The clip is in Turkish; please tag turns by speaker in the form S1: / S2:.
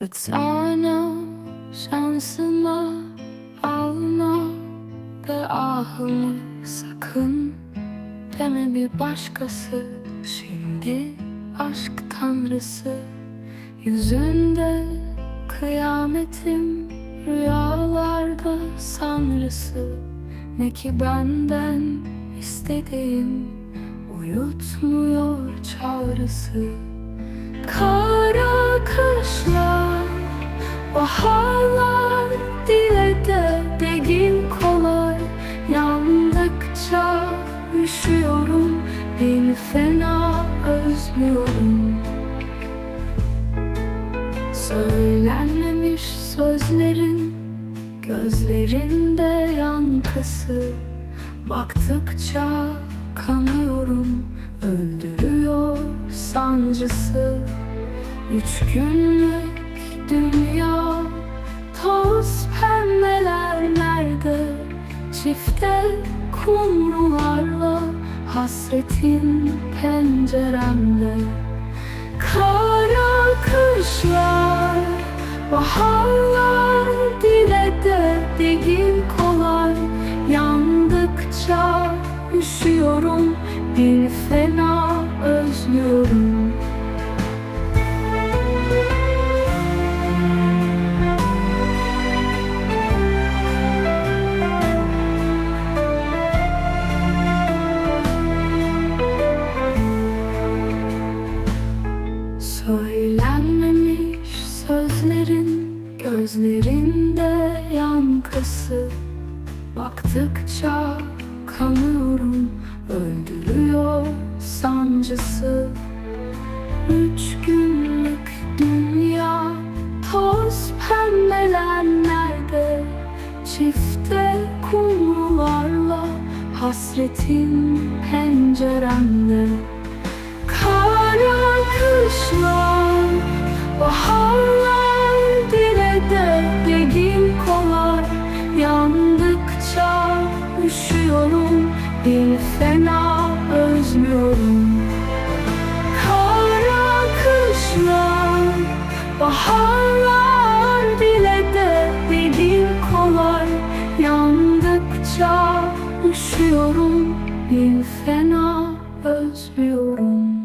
S1: Bir tane şansına alma ve ahımı sakın deme bir başkası Şimdi aşk tanrısı. Yüzünde kıyametim rüyalarda sanrısı. Ne ki benden istediğim uyutmuyor çağrısı Değil kolay Yandıkça üşüyorum. Beni fena özlüyorum. Söylenmemiş sözlerin Gözlerinde yankısı. Baktıkça kanıyorum Öldürüyor sancısı. Üç günlük dünya Çifte kumrularla Hasretin penceremde Kara kışlar Baharlar dilede değil kolay. Yandıkça üşüyorum Bir fena özlüyorum sözlerin gözlerinde yankısı. Baktıkça kanıyorum öldürüyor sancısı. Üç günlük dünya toz pembeler nerede? Çifte kumrularla hasretin penceremde Baharlar bile de benim kolay. Yandıkça üşüyorum bir fena özlüyorum.